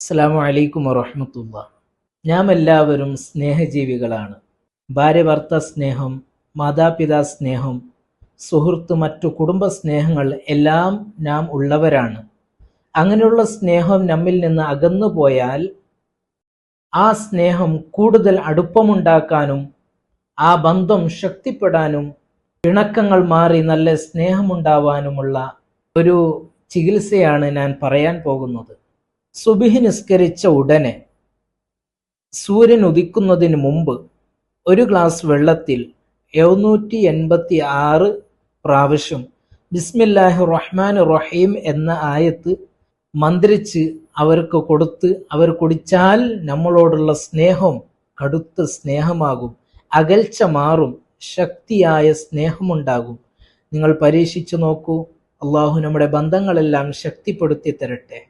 അസ്സലാമു അലൈക്കും വറഹമത്തുള്ള. നാം എല്ലാവരും സ്നേഹജീവികളാണ്. ഭാര്യ ഭർത്ത സ്നേഹം മാതാപിതാ സ്നേഹം സുഹൃത്ത് മറ്റു കുടുംബ സ്നേഹങ്ങൾ എല്ലാം നാം ഉള്ളവരാണ്. അങ്ങനെയുള്ള സ്നേഹം നമ്മിൽ നിന്ന് അകന്നു പോയാൽ ആ സ്നേഹം കൂടുതൽ അടുപ്പമുണ്ടാക്കാനും ആ ബന്ധം ശക്തിപ്പെടാനും പിണക്കങ്ങൾ മാറി നല്ല സ്നേഹമുണ്ടാവാനുമുള്ള ഒരു ചികിത്സയാണ് ഞാൻ പറയാൻ പോകുന്നത്. സുബിഹി നിസ്കരിച്ച ഉടനെ സൂര്യൻ ഉദിക്കുന്നതിന് മുമ്പ് ഒരു ഗ്ലാസ് വെള്ളത്തിൽ എഴുന്നൂറ്റി എൺപത്തി ആറ് പ്രാവശ്യം ബിസ്മില്ലാഹി റഹ്മാൻ റഹീം എന്ന ആയത്ത് മന്ത്രിച്ച് അവർക്ക് കൊടുത്ത് അവർ കുടിച്ചാൽ നമ്മളോടുള്ള സ്നേഹം കടുത്ത സ്നേഹമാകും അകൽച്ച മാറും ശക്തിയായ സ്നേഹമുണ്ടാകും. നിങ്ങൾ പരീക്ഷിച്ചു നോക്കൂ അള്ളാഹു നമ്മുടെ ബന്ധങ്ങളെല്ലാം ശക്തിപ്പെടുത്തി തരട്ടെ